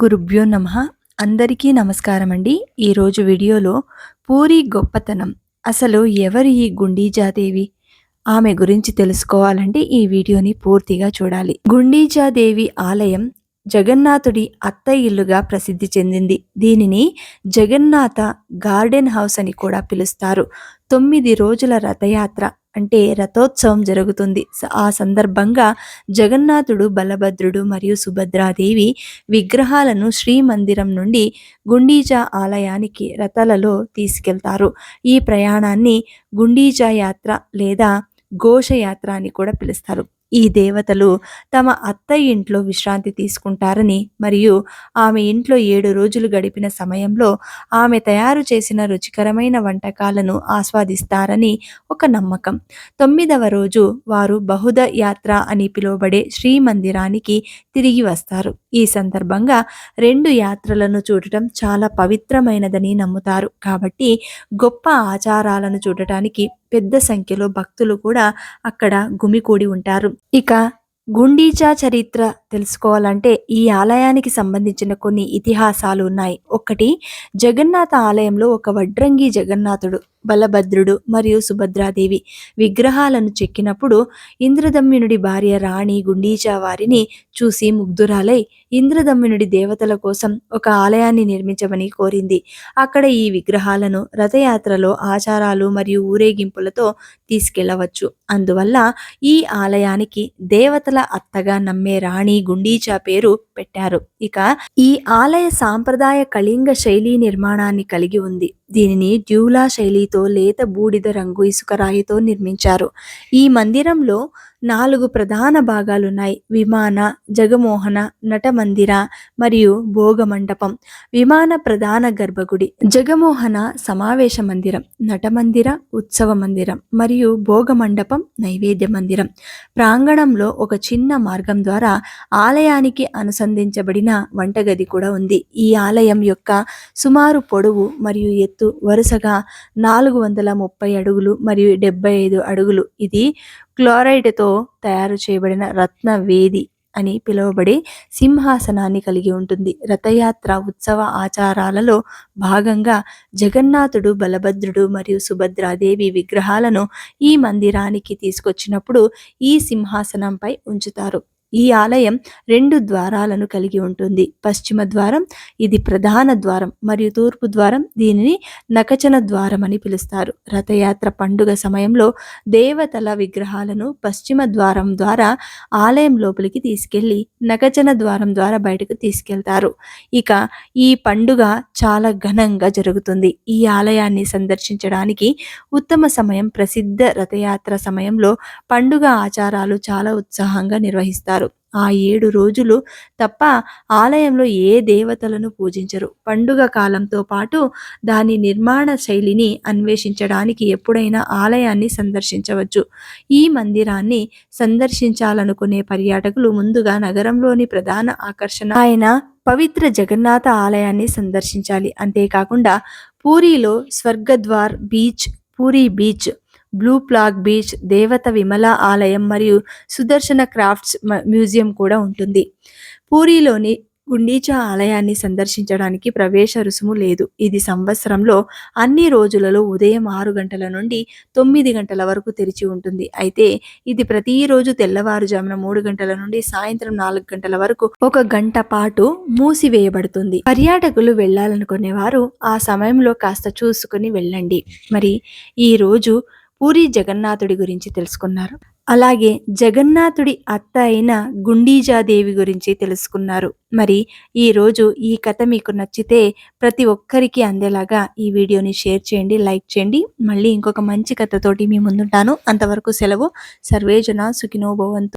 గురుభ్యో నమ. అందరికీ నమస్కారం అండి. ఈరోజు వీడియోలో పూరి గొప్పతనం. అసలు ఎవరు ఈ గుండీజాదేవి? ఆమె గురించి తెలుసుకోవాలంటే ఈ వీడియోని పూర్తిగా చూడాలి. గుండీజాదేవి ఆలయం జగన్నాథుడి అత్త ఇల్లుగా ప్రసిద్ధి చెందింది. దీనిని జగన్నాథ గార్డెన్ హౌస్ అని కూడా పిలుస్తారు. తొమ్మిది రోజుల రథయాత్ర అంటే రథోత్సవం జరుగుతుంది. ఆ సందర్భంగా జగన్నాథుడు బలభద్రుడు మరియు సుభద్రాదేవి విగ్రహాలను శ్రీమందిరం నుండి గుండీజా ఆలయానికి రథలలో తీసుకెళ్తారు. ఈ ప్రయాణాన్ని గుండీజా యాత్ర లేదా ఘోషయాత్ర అని కూడా పిలుస్తారు. ఈ దేవతలు తమ అత్త ఇంట్లో విశ్రాంతి తీసుకుంటారని మరియు ఆమె ఇంట్లో ఏడు రోజులు గడిపిన సమయంలో ఆమె తయారు చేసిన రుచికరమైన వంటకాలను ఆస్వాదిస్తారని ఒక నమ్మకం. తొమ్మిదవ రోజు వారు బహుద యాత్ర అని పిలువబడే శ్రీ మందిరానికి తిరిగి వస్తారు. ఈ సందర్భంగా రెండు యాత్రలను చూడటం చాలా పవిత్రమైనదని నమ్ముతారు. కాబట్టి గొప్ప ఆచారాలను చూడటానికి పెద్ద సంఖ్యలో భక్తులు కూడా అక్కడ గుమికూడి ఉంటారు. ఇక గుండీచా చరిత్ర తెలుసుకోవాలంటే ఈ ఆలయానికి సంబంధించిన కొన్ని ఇతిహాసాలు ఉన్నాయి. ఒకటి జగన్నాథ ఆలయంలో ఒక వడ్రంగి జగన్నాథుడు బలభద్రుడు మరియు సుభద్రాదేవి విగ్రహాలను చెక్కినప్పుడు ఇంద్రదమ్యునుడి భార్య రాణి గుండీచా వారిని చూసి ముగ్ధురాలై ఇంద్రదమ్యునుడి దేవతల కోసం ఒక ఆలయాన్ని నిర్మించమని కోరింది. అక్కడ ఈ విగ్రహాలను రథయాత్రలో ఆచారాలు మరియు ఊరేగింపులతో తీసుకెళ్ళవచ్చు. అందువల్ల ఈ ఆలయానికి దేవతల అత్తగా నమ్మే రాణి గుండీచా పేరు పెట్టారు. ఇక ఈ ఆలయ సాంప్రదాయ కళింగ శైలి నిర్మాణాన్ని కలిగి ఉంది. దీనిని డ్యూలా శైలితో లేత బూడిద రంగు ఇసుక రాయితో నిర్మించారు. ఈ మందిరంలో నాలుగు ప్రధాన భాగాలున్నాయి. విమాన జగమోహన నటమందిర మరియు భోగ మండపం విమాన ప్రధాన గర్భగుడి జగమోహన సమావేశ మందిరం నటమందిర ఉత్సవ మందిరం మరియు భోగ మండపం నైవేద్య మందిరం. ప్రాంగణంలో ఒక చిన్న మార్గం ద్వారా ఆలయానికి అనుసంధించబడిన వంటగది కూడా ఉంది. ఈ ఆలయం యొక్క సుమారు పొడవు మరియు ఎత్తు వరుసగా నాలుగు వందల ముప్పై అడుగులు మరియు డెబ్బై ఐదు అడుగులు. ఇది క్లోరైడ్తో తయారు చేయబడిన రత్న వేది అని పిలువబడే సింహాసనాన్ని కలిగి ఉంటుంది. రథయాత్ర ఉత్సవ ఆచారాలలో భాగంగా జగన్నాథుడు బలభద్రుడు మరియు సుభద్రాదేవి విగ్రహాలను ఈ మందిరానికి తీసుకొచ్చినప్పుడు ఈ సింహాసనంపై ఉంచుతారు. ఈ ఆలయం రెండు ద్వారాలను కలిగి ఉంటుంది. పశ్చిమ ద్వారం ఇది ప్రధాన ద్వారం మరియు తూర్పు ద్వారం దీనిని నకచన ద్వారం అని పిలుస్తారు. రథయాత్ర పండుగ సమయంలో దేవతల విగ్రహాలను పశ్చిమ ద్వారం ద్వారా ఆలయం లోపలికి తీసుకెళ్ళి నకచన ద్వారం ద్వారా బయటకు తీసుకెళ్తారు. ఇక ఈ పండుగ చాలా ఘనంగా జరుగుతుంది. ఈ ఆలయాన్ని సందర్శించడానికి ఉత్తమ సమయం ప్రసిద్ధ రథయాత్ర సమయంలో పండుగ ఆచారాలు చాలా ఉత్సాహంగా నిర్వహిస్తారు. ఆ ఏడు రోజులు తప్ప ఆలయంలో ఏ దేవతలను పూజించరు. పండుగ కాలంతో పాటు దాని నిర్మాణ శైలిని అన్వేషించడానికి ఎప్పుడైనా ఆలయాన్ని సందర్శించవచ్చు. ఈ మందిరాన్ని సందర్శించాలనుకునే పర్యాటకులు ముందుగా నగరంలోని ప్రధాన ఆకర్షణ ఆయన పవిత్ర జగన్నాథ ఆలయాన్ని సందర్శించాలి. అంతేకాకుండా పూరిలో Swargadwar beach Puri beach blue flag beach దేవత విమల ఆలయం మరియు సుదర్శన క్రాఫ్ట్స్ మ్యూజియం కూడా ఉంటుంది. పూరిలోని గుండీచా ఆలయాన్ని సందర్శించడానికి ప్రవేశ రుసుము లేదు. ఇది సంవత్సరంలో అన్ని రోజులలో ఉదయం ఆరు గంటల నుండి తొమ్మిది గంటల వరకు తెరిచి ఉంటుంది. అయితే ఇది ప్రతిరోజు తెల్లవారుజామున మూడు గంటల నుండి సాయంత్రం నాలుగు గంటల వరకు ఒక గంట పాటు మూసివేయబడుతుంది. పర్యాటకులు వెళ్ళాలనుకునేవారు ఆ సమయంలో కాస్త చూసుకుని వెళ్ళండి. మరి ఈ రోజు పూరి జగన్నాథుడి గురించి తెలుసుకున్నారు. అలాగే జగన్నాథుడి అత్త అయిన గుండీజాదేవి గురించి తెలుసుకున్నారు. మరి ఈరోజు ఈ కథ మీకు నచ్చితే ప్రతి ఒక్కరికి అందేలాగా ఈ వీడియోని షేర్ చేయండి లైక్ చేయండి. మళ్ళీ ఇంకొక మంచి కథతోటి మీ ముందుంటాను. అంతవరకు సెలవు. సర్వేజన సుఖినోభవంతు